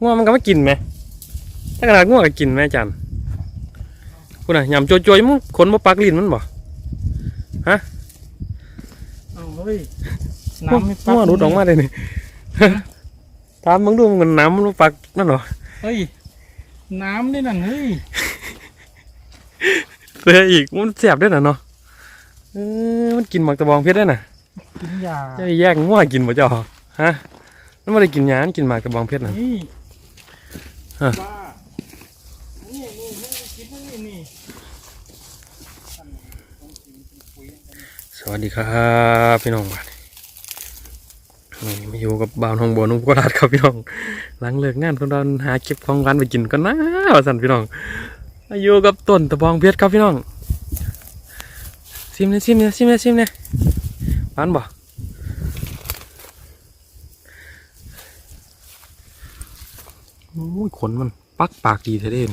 ง่วงมันก็ไม่กินไหมถ้าขนาดง่วงก็กินไหมอาจันคุณน่ะยำโจยๆมึงขนมาปักลิ้นมันบ่เอาเฮ้ยน้ำไม่ปักง่วงรุดออกมาเลยนี่ตามมึงดูมันน้ำมันมาปักนั่นเหรอเฮ้ยน้ำนี่นั่นเฮ้ยเสืออีกมันแสบด้วยน่ะเนาะเออมันกินหมักตะบองเพชรได้น่ะกินยาจะแยกง่วงกินบ่เจ้าฮะมันไม่ได้กินหยามันกินหมากตะบองเพชรน่ะนี่ฮะ บ้านี่นี่นี่กินนี่นี่สวัสดีครับพี่น้องบ้านนี่มาอยู่กับบ่าวทองบัวนุ่มโคราชครับพี่น้อง หลังเลิกงานคนเราหาเก็บของหวานไปกินกันนะว่าสันพี่น้องมาอยู่กับต้นตะบองเพชรครับพี่น้องซิมเนี่ยซิมเนี่ยซิมเนี่ยซิมเนี่ยหวานบ่ อ้ยขนมันปักปากดีแท้เด่น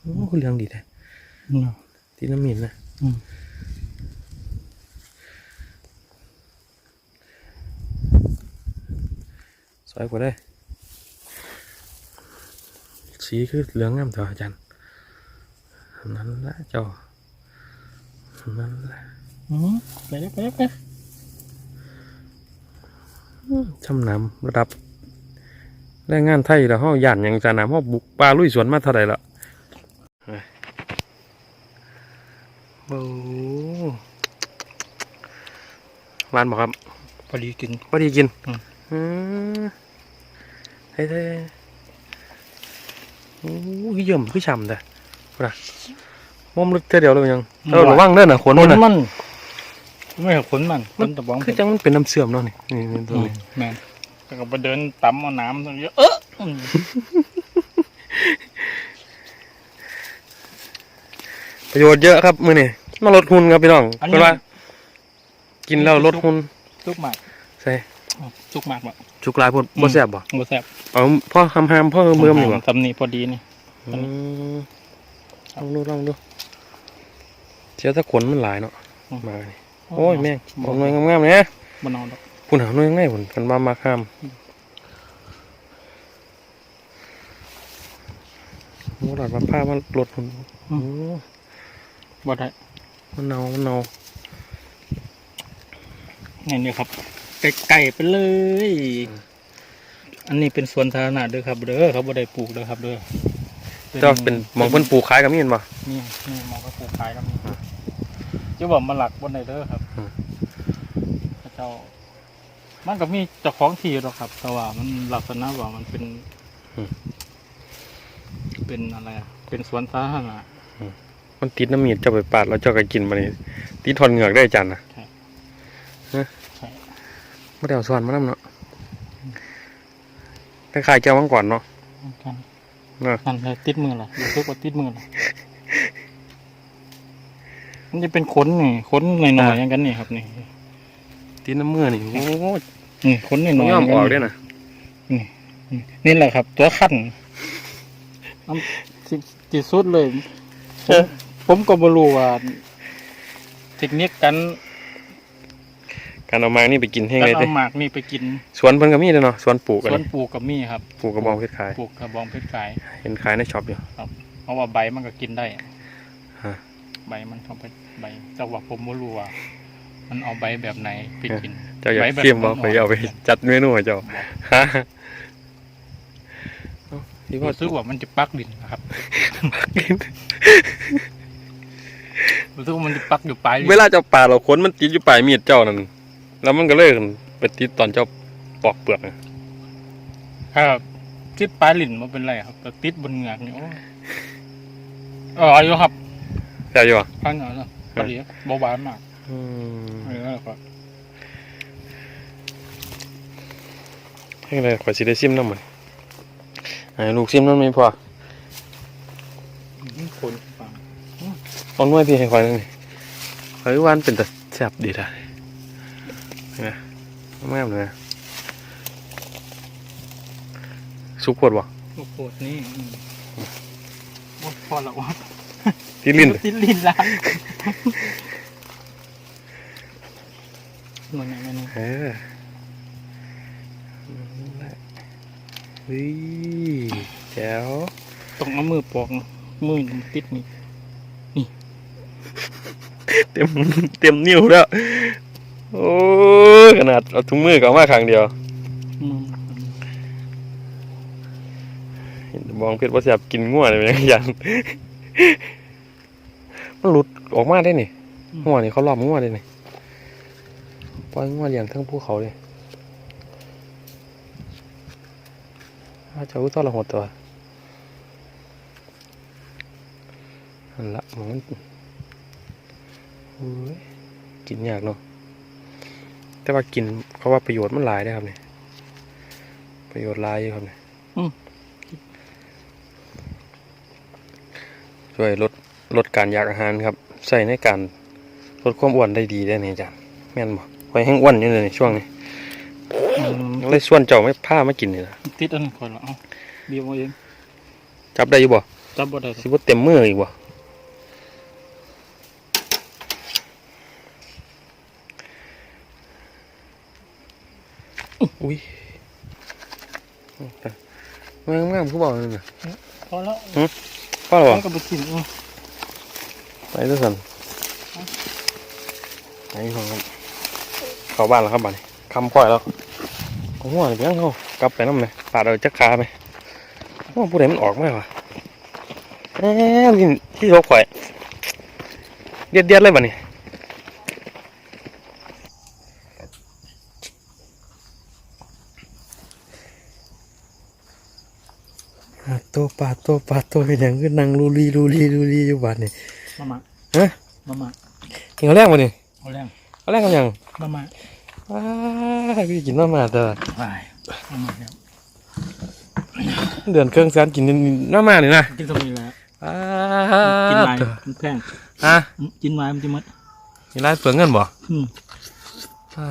โอ้คุณเลี้ยงดีแท้อืมที่น้ำมินนะอืมสวยกว่าได้ สีคือเหลืองงามเถอะอาจารย์อันนั้นแหละเจ้าอันนั้นแหละอืมไปเลยไปเลยไปเลยช่ำน้ำระดับ แรงงานไทยแล้วเฮาย่านหยังจาน้ำเฮาบุกป่าลุยสวนมาเท่าไหร่ละโอ้หวานบอกครับพอดีกิน พอดีกินอืม อืมเฮ้ยเฮ้ยโอ้ยเยี่ยมคือฉ่ำแต่พุ่นนะมุมลึกเท่าเดียวเลยยังเราระวังเด้อน่ะขนขมันนน่ะ มัน ไม่ใช่ขนมันขนตะบองคือจังมันเป็นน้ำเสื่อมเนาะนี่นี่นี่ตัวอืมนี้แมน แล้วก็ไปเดินตำเอาน้ำตรงนี้เอออืมประโยชน์เยอะครับมื้อนี้มาลดหุ่นครับพี่น้องอันเพนี้ราะว่า กินแล้วลดหุ่นจุกหมากใส่อ๋อจุกหมากบ่จุกลายพดบ่แซ่บบ่บ่แซ่บเอาพ่อหำหามพ่อเมือมนี่บ่ตำนี้พอดีนี่ อืมลองดูลองดูเสียถ้าขนมันหลายเนาะมานี่โอ้ยแม่งบอกหน่วยงามๆเนี่ยบ่นอนดอก พุ่นหาหน่วยง่ายพุ่นกันมามาข้ามโอ้หลอดมาผ้ามันลดหุ่นโอ้บ่ได้มันเนามันเนานี่นี่ครับไก่ๆไปเลย อันนี้เป็นสวนสาธารณะเด้อครับเด้อเขาบ่ได้ปลูกเด้อครับเด้อเจ้าเป็นหมองเพิ่นปลูกขายกับมีเห็นบ่นี่นี่มองก็ปลูกขายแล้วนี่เจ้าบอกมาหลักบนไหนเด้อครับอืมพระเจ้า มันก็มีเจ้าของที่หรอกครับ แต่ว่ามันลักษณะว่ามันเป็นเป็นอะไรอะเป็นสวนสาธารณะ มันติดน้ำมีดเจ้าไปปาดแล้วเจ้าก็กินมานี่ติดทอนเหงือกได้จันนะใช่ไม่ได้เอาส่วนมานํเนาะคล้ายๆแก้วมังก่อนเนาะกันเนอะนั่นเลยติดมือเหรอรู้สึกว่าติดมือเหรอมันจะเป็นขนนี่ขนหน่อยๆอย่างกันนี่ครับนี่ ติดน้ำมือนี่โอ้ยนี่ขนหน่อยๆมันย่างอมออกกัด้วยนะนี่แหละครับ ตัวขั้นอันที่ที่สุดเลย ผมผมก็ไม่รู้ว่าเทคนิคการการเอามานี่ไปกินแห้งการเลยเอาเด้หมากนี่ไปกิน สวนเพิ่นก็มีเด้อเนาะสวนปลูกกันสวนปลูกกับมีครับปลูกกระบองเพชรขายปลูกกระบองเพชรขายเห็นขายในช็อปอยู่เพราะว่าใบมันก็กินได้ฮะใบมันเข้าไปใบแต่ว่าผมไม่รู้ว่า มันเอาใบแบบไหนไปกินเจ้าอยากใบแบบเทียมบ่ไปเอาไปจัดเมนูให้เจ้าฮะเอ้าดีว่ารู้สึกว่ามันจะปักดินนะครับรู้สึกว่ามันจะปักอยู่ปลายลิ้นเวลาเจ้าป่าเราขนมันติดอยู่ปลายมีดเจ้านั่นแล้วมันก็เลยไปติดตอนเจ้าปอกเปลือกน่ะครับติดปลายลิ้นมันเป็นไรครับแต่ติดบนเหงือกนี่โอ้ยอร่อยอยู่ครับใช่อยู่อะข้างเหนือเนาะพอดีเบาหวานมาก อืมเออครับให้เลยขอสิได้ซิมน้ำมันให้ลูกซิมน้ำไม่พอคนฟังเอาหน่วยพี่ให้ควายนั่นนี่เฮ้ยวันเป็นแต่แซ่บดีท่ะนะแม่มเลยสุกปวดบ่โอ้โหนี่อืมโอ้พอละวะที่ลิ้นติดลิ้นล้า งมันยังไงนี่เออเฮ้ยแจ๋วต้องเอามือปอกมือมันติดนี่ เต็มเต็มนิ้วแล้ว โอ้ยขนาดเอาถุงมือก็เอามาข้างเดียวมือเห็นมองเพชรว่าแสบกินง่วเลยเป็นยันมันหลุดออกมาได้นี่ง่วนี่เขาล้อมง่วได้นี่ ปล่อยง่วเลี้ยงทั้งภูเขาเลยอาจจะอุ้ยต้อนละหดตัวนั่นละมันโอ้ยกินยากเนาะแต่ว่ากินเขาว่าประโยชน์มันหลายได้อครับเนี่ยประโยชน์หลายอยู่ครับเนี่ยช่วยลดลดการอยากอาหารครับ ใส่ในการลดความอ้วนได้ดีได้เนี่ยอาจารย์แม่นบอก ไว้แห้งอ้วนอยู่เลยในช่วงนี้อืมเลยส่วนเจ้าไม่ผ้ามากินนี่นะติดอันนั้นก่อนละเอาเบียร์เอาเองจับได้อยู่บ่จับบ่ได้สิบ่เต็มมืออีกบ่อุ้ยงามงามๆคือบอกนั่นน่ะพอแล้วพ่อหรอมันก็บ่กินอืมไปด้วยกันไปของครับ เข้าบ้านแล้วครับบ้านนี้คำค่อยแล้วเอาหัวนี่ไปยังเขากลับไปน้ำไหมปาดเอาจักขาไหมว่าผู้ใดมันออกไหมวะเอ๊ะนี่ที่ทกข่อยเดียดเดียดๆเลยบ้านี้ตัวปลาตัวปลาตัวเป็นอย่างคือนั่งลูลีลูลีลูลีอยู่บ้านนี่มามาฮะมามากินข้าวแรกมานี่เอาแรงข้าวแรกกันยังมามา ว้าพี่กินมามาแต่ว่าไปมามาแล้วเดือนเครื่องแสนกินมามานี่นะกินสมุนแล้วว้ากินไม้ตัวมันแพงฮะอืมกินไม้มันจะหมดมีรายเปลืองเงินบ่อืมว้า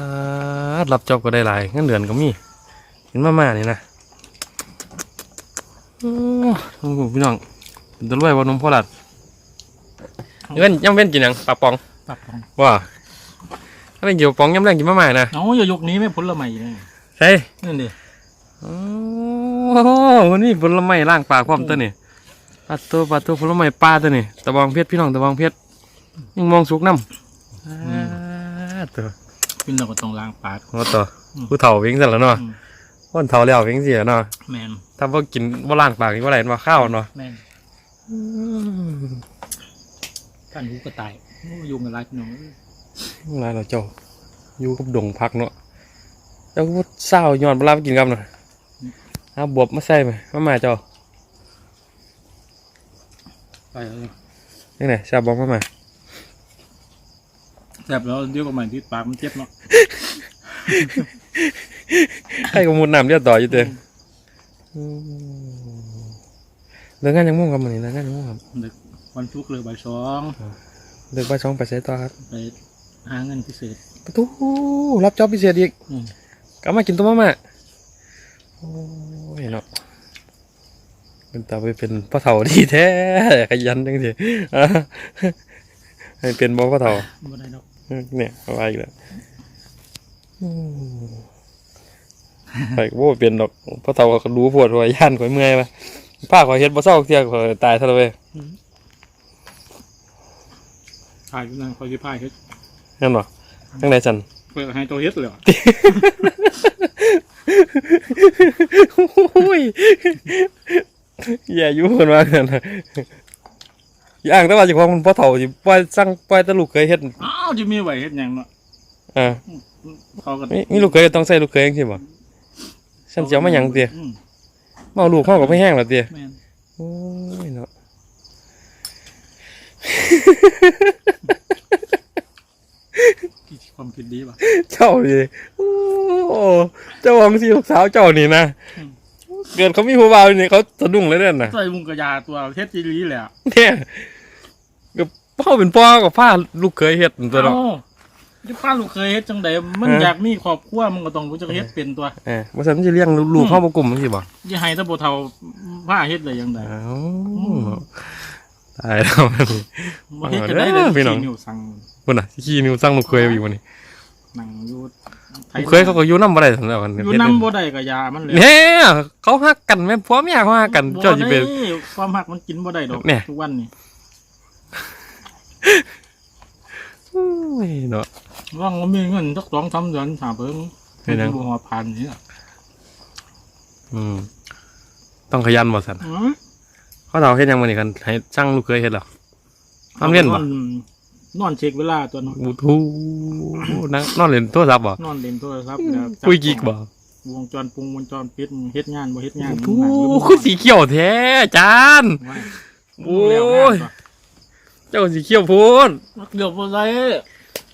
รับจอบก็ได้หลายเงินเดือนก็มีกินมามานี่นะโอ้โหพี่น้องเป็นตัวรวยบนนมพ่อหลัดเงินยังเป็นกินหยังปลาปองปรับของว่า อะไรเกี่ยวปองยังแรงกินมามานะเอาอย่ายกนี้ไม่ผลไม้เลยใช่นั่นดิโอ้วันนี้ผลไม้ล่างปลาความตัวนี่ปลาตัวปลาตัวผลไม้ปลาตัวนี่ตะบองเพชรพี่น้องตะบองเพชรยังมองสุกน้ำอ่าตัวกินเราก็ต้องล้างปากว่าตัวอืมผู้เฒ่าเพียงเสร็จแล้วเนาะอืมคนเฒ่าแล้วเพียงเสียเนาะแมนถ้าว่ากินว่าล่างปากนี่ว่าอะไรมาข้าวเนาะแมนกันหูก็ตายโอ้ยุงอะไรพี่น้อง เอ้ยนายเราเจ้าอยู่กับดงพักเนาะเจ้าก็บ่เศร้าย้อนเวลาไปกินกับเนาะเอาบวบมาใส่ไหมมามาเจ้าไปเลยนี่ไหนชาบอกมามาแซ่บแล้วเดี๋ยวก็ใหม่ที่ปากมันเจ็บเนาะให้กมุดน้ำเรียกต่ออยู่เด้ออืมเลิกงานยังมุ่งครับมันนี่เลิกงานยังมุ่งครับดึกวันชุกร์เลยบ่ายสองเลิกบ่ายสองไปใช้ต่อครับไป หาเงินพิเศษประตูรับจอบพิเศษอีกอืมกลับมากินตัวมาม่าโอ้ยเนาะเป็นตาไปเป็นพ่อเฒ่าดีแท้ขยันจังสิอะให้เป็นบ่พ่อเฒ่า บ่ได้ดอกเนี่ยเอาไปอีกแล้วอืมไปก็บ่เป็นดอกพ่อเฒ่าก็รู้ปวดหัวย่านข่อยเมื่อยปะป้าข่อยเฮ็ดบ่เศร้าเที่ยข่อยตายซะแล้วเว้ยพายอยู่นั่นคอยสิพายเฮ็ด นั่นบ่จังไดจันเพื่อให้ตัวเฮ็ดเลยเหรอโอ้ยอย่าอยู่เพิ่นว่ากันนะอย่างแต่ว่าเจ้าของมันพ่อเฒ่าสิปล่อยสั่งปล่อยแต่ลูกเคยเฮ็ดอ้าวจะมีไหวเฮ็ดหยังเนาะอ่าเขาก็มีมีลูกเคยต้องใส่ลูกเคยจังซี่บ่ฉันสิเอามาหยังเตี้ยอืมมาเอาลูกเข้าก็ไม่แห้งแล้วเตี้ยแม่นโอ้ยเนาะ คิดความคิดดีป่ะเจ้าดิโอ้เจ้าของสิลูกสาวเจ้านี่นะอืมเกิดเขามีผู้บ่าวนี่เขาสะดุ้งเลยเด้อน่ะใส่มุงกระยาตัวเฮ็ดจีรีแหละเนี่ยก็พ่อเป็นพ่อกับพ่าลูกเคยเฮ็ดตัวเนาะอ้าวที่ป้าลูกเคยเฮ็ดจังไดมันฮะอยากมีครอบครัวมันก็ต้องรู้จักเฮ็ดเป็นตัวเออบ่ซั่นมันสิเลี้ยงลูกเข้าบ่กลุ่มจังซี่บ่อย่าให้ตะโบเฒ่าผ้าเฮ็ดได้ยังไงอ้าวตายแล้วมันนี่บ่เฮ็ดจะได้เลยพี่น้อง ขี้นิ้วสั่งพุ่นน่ะขี้นิ้วสร้างลูกเคยอยู่วันนี้นั่งอยู่ลูกเคยเขาก็อยู่น้ำบ่ได้สำหรับกันอยู่น้ำบ่ได้กับยามันเลยเนี่ยเขาฮักกันแม่พ่อแม่เขาฮักกันเจ้าสิเป็นบ่ได้ความหักมันกินบ่ได้ดอกเนี่ยทุกวันนี่โอ้ยเนาะว่างมันมีเงินสักสองสามเดือนถามเพิ่งเป็นหยังบ่หัวพันนี่อืมต้องขยันบ่สันอืมเขาเราเฮ็ดหยังมื้อนี้กันให้ช่างลูกเคยเฮ็ดหรอทำเล่นบ่ นนอนเช็คเวลาตัวน้อยบูทูนั่งนอนเล่นโทรศัพท์บ่นอนเล่นโทรศัพท์แล้วจับคุยกิกบ่วงจรปุงวงจรปิดมึงเฮ็ดงานบ่เฮ็ดงานทูมึงนั่งอยู่คือสีเขียวแท้จานไว้โอ้ยแล้วงานบ่เจ้าสีเขียวพูนเดี๋ยวบ่ได้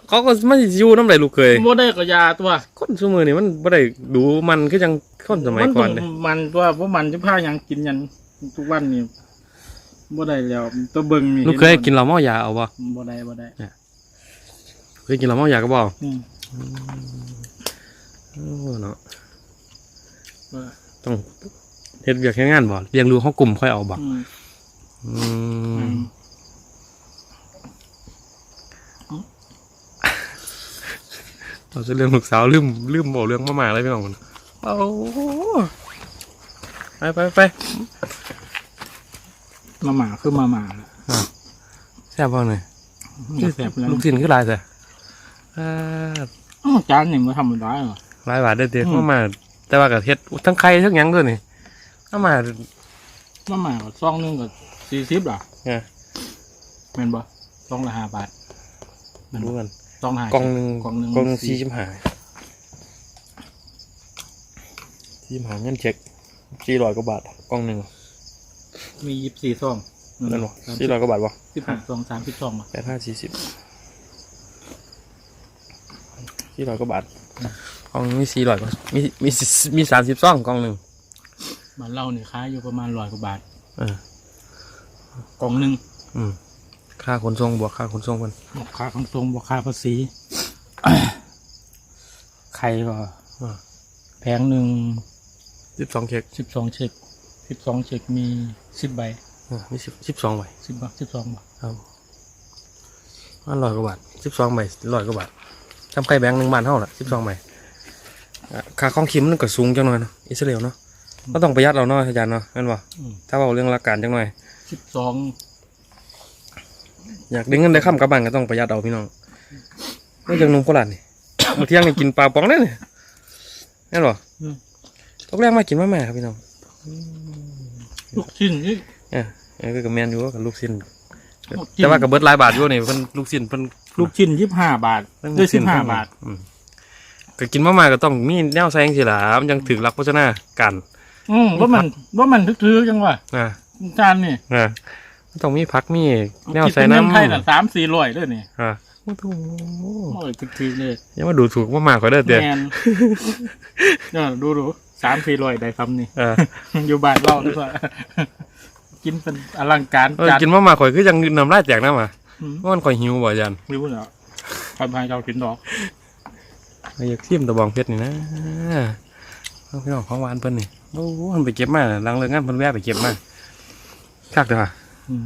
เขาก็มันสิอยู่น้ำไหลลูกเคยบ่ได้กับยาตัวคนซุมือนี่มันบ่ได้ดูมันคือจังคนสมัยก่อนต้เด้งมันตัวเพราะมันจะพาหยังกินหยันทุกวันนี่ บ่ได้แล้วตัวเบิ่งนี่ลูกเคยกินเหล้าเมายาเอาบ่บ่ได้บ่ได้เคยกินเหล้าเมายาก็บ่อืมโอ้เนาะว่าต้องเฮ็ดเวียกแค่งานบ่เลี้ยงดูเขากลุ่มค่อยเอาบ่อืมอือืมมเราจะเรื่องลูกสาวลืมลืมบอกเรื่องมาหมาอะไรพี่น้องมันเอาไปไปไป มาหมาคือมาหมาแซ่บบ้างหน่อยคือแซ่บแล้วลูกชิ้นคือหลายแต่อ่าอ้าวจานนี่มันธรรมดาเหรอหลายบาทเด้อเด้ออืมมามา แต่ว่ากับเฮ็ดทั้งไข่ทั้งหยังด้วยนี่เอามามาหมาก็ซองหนึงก็40ล่ะไงแม่นบ่ซองละ5บาทดูกันซองละห้ากล่องหนึ่งกล่องหนึงกล่องหนึ่งสี่ชิมหายสี่ชิมหายเงินเช็คสี่ร้อยกว่าบาทกล่องหนึ่ง มี24ซองนั่นบ่สี่ร้อยกว่าบาทบ่15ซอง30ซองบ่แปดห้าสี่สิบสี่ร้อยกว่าบาทกล่องมีสี่ร้อยกว่ามีมีมีสามสิบสองกล่องหนึ่งบ้านเรานี่ขายอยู่ประมาณ100กว่าบาทเออกล่องหนึงอืมค่าขนส่งบวกค่าขนส่งมันบวกค่าขนส่งบวกค่าภาษีไข่ก็แพงหนึ่งสิบสองเช็คสิบสองเช็ค สิบสองเช็คมีสิบใบเออมีสิบสิบสองใบสิบใบสิบสองบาทครับมันร้อยกว่าบาทสิบสองใบร้อยกว่าบาททำไข่แบงค์หนึ่งบาทเท่าละสิบสองใบอะค่าของคิมมันก็สูงจังหน่อยเนาะอิสราเอลเนาะก็ต้องประหยัดเอาเนาะอาจารย์เนาะนั่นบ่ถ้าเอาเรื่องหลักการจังหน่อยสิบสองอยากได้เงินได้ค่ำกลับบ้านก็ต้องประหยัดเอาพี่น้องนี่จังหนุ่มโคราชนี่มาเที่ยงนี่กินปลาป๋องได้เนี่ยนั่นบ่ตกแรกมากินมาแม่ครับพี่น้อง ลูกชิ้นนี่เออเออกับแมนอยู่กับลูกชิ้นลูกชิ้นแต่ว่ากับเบิร์ดหลายบาทอยู่นี่เพิ่นลูกชิ้นเพิ่นลูกชิ้นยี่สิบห้าบาทเพิ่นด้วยลูกสิชิ้นบห้าเพิ่นบาทอืมก็กินมาม่าก็ต้องมีแนวแซงสิล่ะมันยังถึงหลักโภชนาการอืมว่ามันว่ามันทึกๆจังวะนะจานนี่นะมันต้องมีผักมีแนวคิดใส่เป็นเงินน้ำไทยน่ะสามสี่ร้อยด้วยนี่อะโอ้โหโอ้ยทึกๆเลยอยังมาดูถูกมาม่าก็ได้อเด้อแมนเนี่ยดูดู สามสี่ร้อยได้คำนี่เออ อยู่บ้านเราด้วยว่ากินเป็นอลังการเออจานกินมาม่าข่อยคือยังน้ำลายแตกน้ำอะอืมว่ามันข่อยหิวบ่อาจารย์ไม่รู้เหรอใครพายเรากินดอกอยากซิมตะบองเพชรนี่นะเอาพี่น้องของหวานเพิ่นนี่โอ้โหมันไปเก็บมาหลังเลิกงานเพิ่นแวะไปเก็บมาคักเด้อว่ะอืม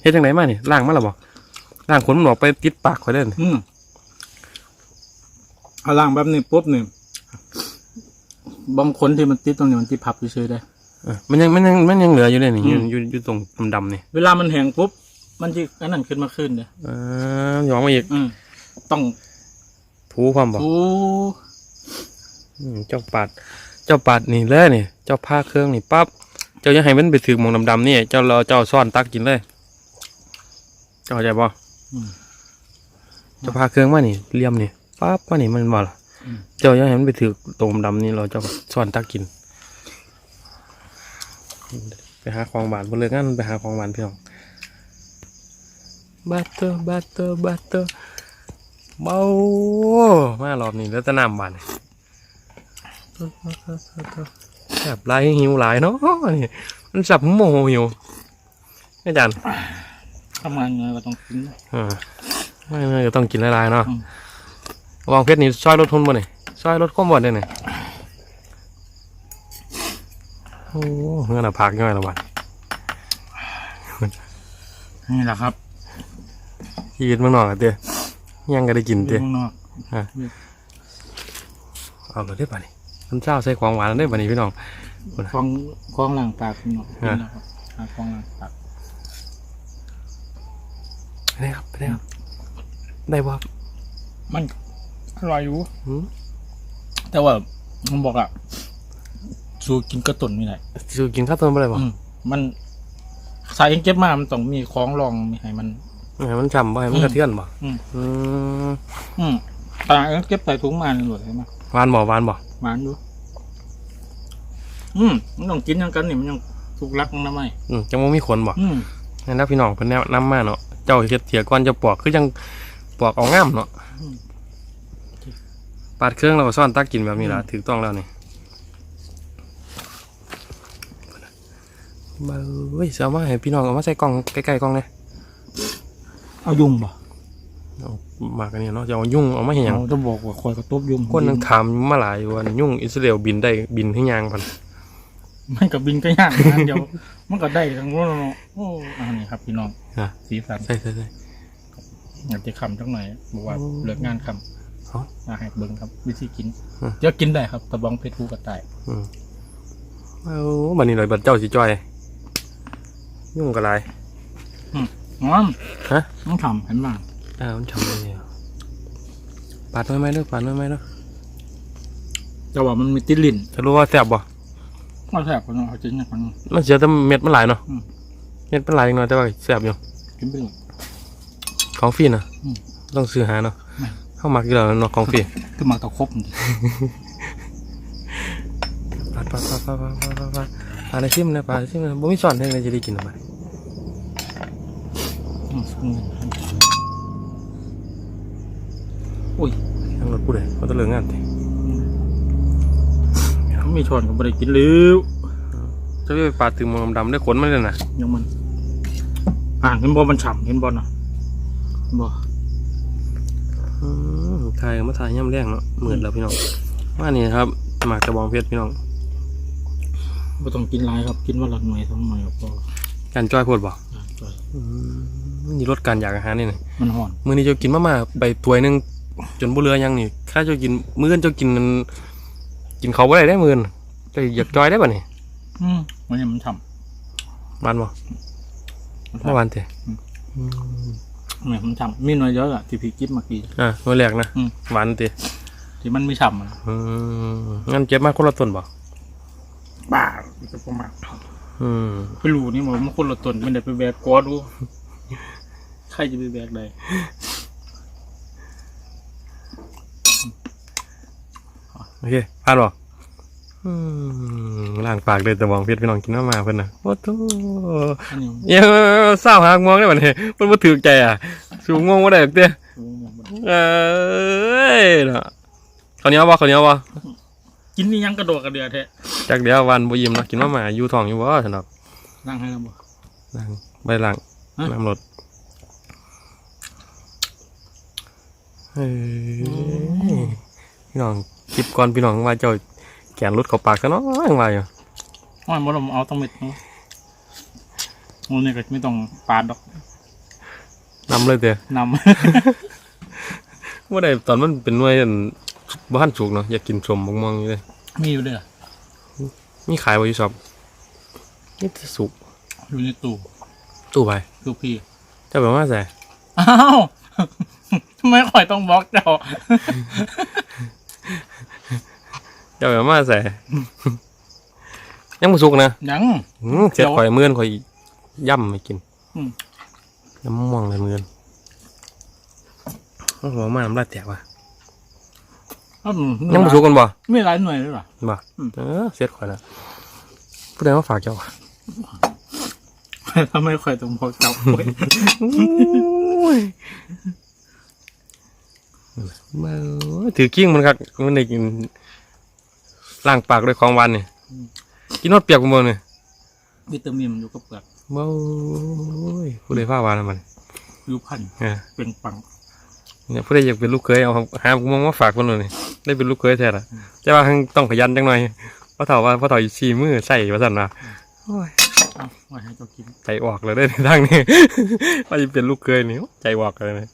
เฮ็ดจังไดมานี่ล้างมาแล้วบ่ล้างขนมันออกไปติดปากข่อยเด้อนี่อืม เอาล่างแบบนี้ปุ๊บเนี่ยบางคนที่มันติดตรงนี้มันติดพับเฉยๆได้ เออมันยังมันยังมันยังเหลืออยู่เลยนี่อือยู่มอยู่อยู่ตรงดำๆนี่เวลามันแห้งปุ๊บมันจะอันนั้นขึ้นมาขึ้นเลยเออหยองมาอีกอืมต้องถูความบ่ถูอืมเจ้าปาดเจ้าปาดนี่เลยนี่ เจ้าพาเครื่องนี่ปั๊บเจ้าอย่าให้มันไปถึงหมองดำๆนี่เจ้าเราเจ้าซ่อนตักกินเลย เจ้าเข้าใจบ่อืมเจ้าพาเครื่องมานี่เหลี่ยมนี่ ปั๊บมานี่มันบ่ล่ะอืมเจ้าอย่าให้มันไปถึงตรงดำๆนี่เราเจ้าซ่อนตักกิน ไปหาของหวานบนเรืองานไปหาของหวานพี่น้องบัตเตอร์บัตเตอร์บัตเตอร์เบามารอบนี้แล้วจะน้ำบานนี่แบบลายหิวหลายเนาะนี่มันสับโมโหหิวอาจารย์ทำงานไงก็ต้องกินอ่าไม่ไม่ก็ต้องกินหลายๆเนาะอืม วางเพชรนี่ซอยรถทุนบ่นี่ซอยรถข้อมบ่ได้นี่โอ้เงื่อนอะพักย่อยละวันนี่แหละครับชีวิตเมืองนอกอะเต้ยังก็ได้กินอเด้ยู่ข้างนอกเอาเลยได้ป่ะนี่มันเจ้าใส่ของหวานได้ป่ะนี่พี่น้องคลองคลองหลังปากพี่น้องฮะนี่นะครับหาคลองหลังปากได้ครับได้ครับได้บ่ครับมัน อร่อยอยู่หืมแต่ว่ามันบอกอะสู้กินกระตุนไม่ได้สิกินข้าวต้มบ่ได้บ่อืมมันสายเองเก็บมามันต้องมีคล้องรองมีให้มันให้มันฉ่ำบ่ให้มันกระเทือนบ่อืมอืมอืมตาเองเก็บใส่ถุงมาหนึ่งหมดใช่ไหมหวานบ่หวานบ่หวานอยู่อืมมันต้องกินอยังกันนี่มันยังถูกรักมันนะไม่อืมจังบ่มีขนบ่อืมนั่นนะพี่น้องเพิ่นแนะนำมาเนาะเจ้าเฮ็ดเถียก่อนจะปอกคือจังปอกเอางามเนาะ ปาดเครื่องแล้วก็ซ่อนตักกินแบบนี้ล่ะถูกต้องแล้วนี่บ่เฮ้ยสิเอามาให้พี่น้องเอามาใส่กล่องใกล้ๆกล่องเลยเอายุงป่ะเอามากันเนี่ยเนาะจะเอายุ่งเอามาให้หยังเราจะบอกว่าคอยกระตบยุงคนนึงถามมาหลายอยู่ว่ายุ่งอิสราเอลบินได้บินให้ยางพันมันกับบินก็ย่างนะเดี๋ยวมันก็ได้ทั้งนู้นเนาะโอ้อันนี้ครับพี่น้องอะสีสันใช่ใช่ใช่อยากจะคำจังหน่อยบอกว่าโอ้เลิกงานค เอ้าำอาให้เบิ้งครับ วิธีกินอืม เดี๋ยวกินได้ครับกระบองเพชรภูกระต่ายอืมเอาบันนี้เลยบัดเจ้าสิจ้อย ยุ่งกับไรอ๋อฮะต้องทำเห็นบ้างอ้าวมันทำได้ไงปาดไว้ไหมเด้อปาดไว้ไหมเด้อแต่ว่ามันมีติดลิ้นจะรู้ว่าแซ่บบ่ ก็แสบคนเอาจริงอย่างมันมันเสียแต่เม็ดมันหลายเนาะ อืม เม็ดมันหลายจังหน่อยแต่ว่าแซ่บอยู่ กินไปเลย ของฟรีนะอืม ต้องซื้อหาเนาะไม่ เข้ามักอยู่แล้วเนาะของฟรีคือมาตะครบนี่ปาดปาดปาดปาดปาดปาดปาดปาดปาดในชิมนะปาดในชิมนะบ่มีสอนให้เลยจะได้กินออกมาอืมอืมอุ้ยทั้งรถผู้ใดเขาตะเลิงงานติไม่ชอนก็ไม่ได้กินแล้วจะไปปาดตึงมองดำๆได้ขนมันเลยนะยังมันอ่างเห็นบอมันฉ่ำเห็นบอลนะบออืม ถ่ายมาถ่ายย่ำแรงเนาะเหมือนแล้วพี่น้องว่านี่ครับหมากกระบองเพชรพี่น้องไม่ต้องกินหลายครับ กินวันละหน่วยสองหน่วยก็พอการจ้อยโพดบ่อ่าจ่อยอืมนี่ลดการอยากอาหารนี่นะมันห่อนมื้อนี้เจ้ากินมามาไปถ้วยหนึงจนบ่เหลือหยังนี่ข้าเจ้ากินมื้ออนเจ้ากินมันกินเขาวบ่ได้ได้มื้อนเจ้าอยากจ้อยได้บ่นี่อืมมันยังมันฉ่หวานบ่ำเมื่อวานเตะ เนี่ยมันฉ่ำมีหน่วยเยอะอะที่พี่กิฟมากี้ อะมื้อแรกนะอืม หวานเตะที่มันไม่ฉ่ำอะอืมงั้นเก็บมาคนละต้นบ่บ้าจะประมาณอืมไปรู้นี่มันมันคนละตนมันได้ไปแบกกอดูใครจะไปแบกได้โอเคผ่านบ่อืม ล้างปากเลยแต่บองเพชรพี่น้องกินมามาเพิ่นน่ะโอ้โตอันนี้เอ้ยเศร้าหากมองได้บ่เนี่ยมันบ่ถือใจอะสูงงงบ่ได้ดอกเด้อมันเอ้ยเนาะข้าวเหนียวบ่ข้าวเหนียวบ่กินนี่ยังกระโดดกระเดือแท้จักเดียววันบ่ยิ้มเนาะกินมาม่าอยู่ท้องอยู่บ่ซั่นดอกนั่งให้เราบ่ล้างใบล้างฮะน้ำรถเฮ้ยพี่น้องคลิปก่อนพี่น้องว่าเจ้า แกนรถเข้าปากซะเนาะยังว่าอยู่อ้อยบ่ต้องเอาต้องเม็ดเนาะโอ้เนี่ยก็ไม่ต้องปาดดอกนำเลยเด้อนบ่ได้ตอนมันเป็นหน่วยอันบ่ทันสุกเนาะอยากกินสมมองๆอยู่เลยำมีอยู่เด้อมีขายบ่อยู่ช็อปนี่จะสุกอยู่ในตู้ตู้ไปลูกพี่เจะแบบว่าใส่อ้าวทำไมข่อยต้องบล็อกเจ้าเจะแบบว่าใส่ ยังบ่สุกนะยัง อืมเสียดข่อยเมื่อนข่อยย่ำไม่กินอืม น้ำม่วงเลยเมื่อนโอ้โหมาน้ำลายแตกว่ะอ้าวยังบ่สุกกันบ่ไม่หลายหน่วยเลยเหรอ บ่อืม เออเสียดข่อยนะผู้ใดมาฝากเจ้าทำไมข่อยต้องบล็อกเจ้าโอ้ยมาถือกิ้งมันครับมันได้กิน ล้างปากด้วยของหวานนี่กินนอดเปียกบ่เนี่ยวิตามินมันอยู่กับเปลือกบ่ยผู้ใดฟ้าหวานแล้วมันอยู่พันเออเป็นปังเนี่ยผู้ใดอยากเป็นลูกเคยเอาหามมองมาฝากคนเลยได้เป็นลูกเคยแท้ละแต่ว่าต้องขยันจังหน่อยเพราะเถ่าว่าเพราะเถ่าอีซีมือใส่ว่าสั่นว่าโอ้ยเอาไว้ให้เจ้ากินใจออกเลยได้ในทางนี้ว่าจะเป็นลูกเคยนี่ใจออกเลยนะ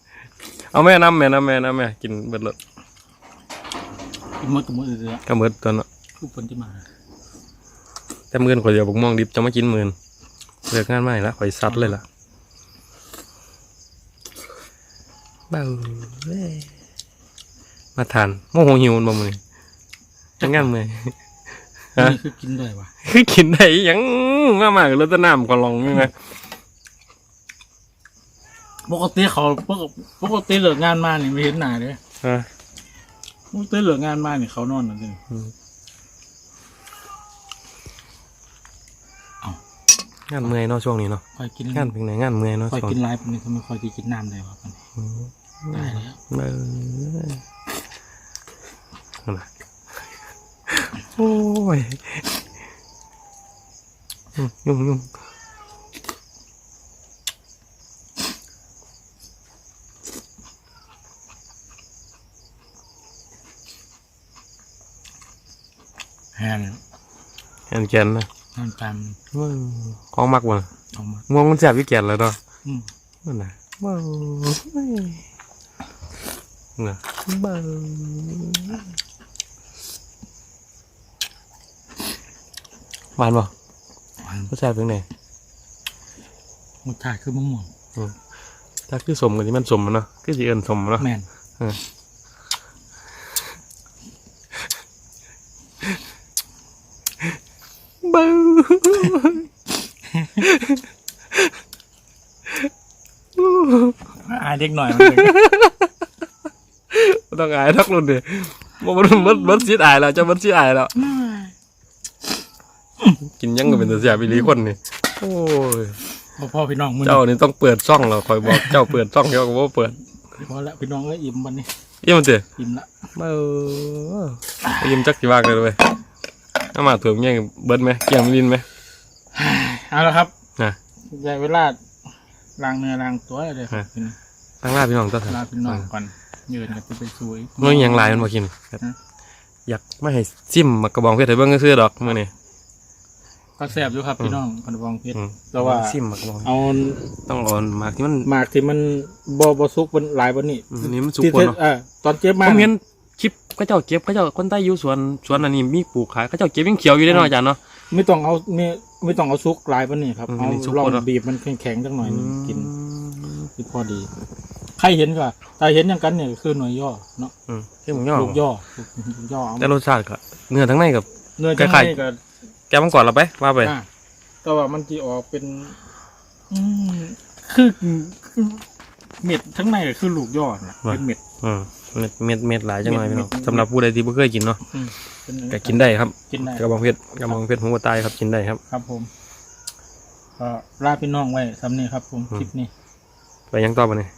เอาแม่น้ำแม่น้ำแม่น้ำแม่กินเบิดเลยกินหมดกับมืออื่นเลยก็เบิดตัวเนาะ ทุกคนที่มา แต่มื่นข่อยเดียวบกม่วงดิบจะมากินมื่นเลิกงานไม่ละข่อยซัดเลยล่ะเบ้าเว้ยมาทานโมโหหิวบ่มือจังงานมือฮะนี่คือกินด้วยวะคือกินได้หยังมากมากรถน้ำก็ลองยังไงปกติเขาปกปกติเลิกงานมานี่ไม่เห็นหน้าเลยฮะ ปกติเลิกงานมานี่เขานอนนั่นเอง งานเมื่อยเนาะช่วงนี้เนาะคอยกินงานเป็นไงงานเมื่อยเนาะคอยช่วงกินไลฟ์นี่ทำไมคอยจะกินน้ำได้วะมันตายแล้วเบ้อนั่นน่ะโอ้ยยุ่งยุ่งยุ่งแฮนแอนแกนนะ นั่นตามว้าวของมักว่ะออกมาม่วงมันแสบอยู่แกนแล้วเนาะอืมนั่นน่ะว้าวน่ะเบ้าหวานป่ะหวานรสชาติเป็นไงมุดถ่ายคือมะม่วงถ้าคือสมกันที่มันสมอะเนาะคือสีเอิญสมอะเนาะแมน บ้าอายเด็กหน่อยมันเลยบ่ต้องอายทักรุ่นดิบ่มันมันมันสิอายแล้วจะมันสิอายแล้ว กินหยังก็เป็นแต่เสียบิลีคนนี่โอ้ยพ่อพ่อพี่น้องมึงเจ้านี่ต้องเปิดช่องแล้วคอยบอกเจ้าเปิดช่องเดียวก็บ่เปิดพอละพี่น้องเอ้ยอิ่มวันนี้เยี่ยมเจ้อิ่มละเบ้าไปยิ้มจักกี่ว่างเลยเว้ย เอามาถ่วงแย่งเบิดไหมเกี่ยงมิลินไหมเอาละครับนะใจเวลาล้างเนื้อล้างตัวเลยครับตั้งลาพี่น้องตั้งลาพี่น้องก่อนยืนกันจะไปสวยมันยังลายมันมากินครับฮะอยากไม่ให้ซิมมากระบองเพชรให้เบิ่งก็ซื้อๆดอกมื้อนี้ก็แซ่บอยู่ครับพี่น้องกันบองเพชรอืมแต่ว่าซิมมากระบองเอาต้องอ่อนมากที่มันหมากที่มันบอบสุกมันหลายวันนี้อืมอันนี้มันสุกที่กว่าเนาะเออตอนเจ็บผมามเห็น คลิปเขาเจ้าเก็บเขาเจ้าคนใต้อยู่สวนสวนอันนี้มีปลูกขายเขาเจ้าเก็บยังเขียวอยู่ได้เนาะอาจารย์เนาะ ไม่ต้องเอาเนี่ยไม่ต้องเอาซุกหลายวันนี้ครับอืมเอานี่ซุกลองก่อนเนอะ บีบมันแข็งๆสักหน่อยหนึงกินคือพอดี ใครเห็นก็แต่เห็นอย่างกันเนี่ยคือหน่วยย่อเนาะอืมคือหมูย่อลูกย่อลูกย่อเอาแต่รสชาติก็เนื้อทั้งในกับ เนื้อคล้ายๆข้างในก็แกมันก่อนเราไปว่าไป อ่าแต่ว่ามันจะออกเป็น อืมคือเม็ดทั้งในก็คือลูกยอดนะเป็นเม็ด อืม เม็ดเม็ดเม็ดหลายจังหน่อยเม็พี่ดน้องเม็ดสำหรับผู้ใดที่บ่เคยกินเนาะอืมเป็นก็กินได้ครับกินได้กระบองเพชรกระบองเพชรหัวตายครับกินได้ครับ ครับผมก็ลาพี่น้องไว้สำนี้ครับ ผมอืมคลิปนี้ไปยังต่อไปนี่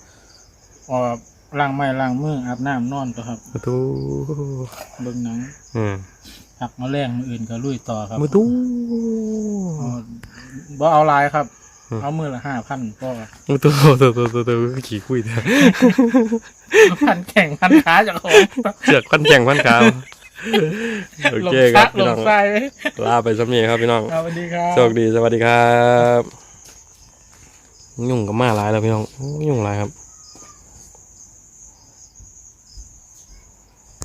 ออกล้างไม้ล้างมืออาบน้ำนอนก็ครับมาตูเบิ่งหนังอืมหักมาแรงมืออื่นก็ลุยต่อครับมาตูเอาบ่เอาหลายครับอืม เอามือละห้าพันก็ตัวตัวตัวตูตูตูขี่คุยแต่พันแข่งพันขาจากของเจือกพันแข่งพันขาโอลงเคครับพี่น้องทรายลาไปสำเนียครับพี่น้องสวัสดีครับโชคดีสวัสดีครับ ยุ่งกับมาหลายแล้วพี่น้องยุ่งหลายครับ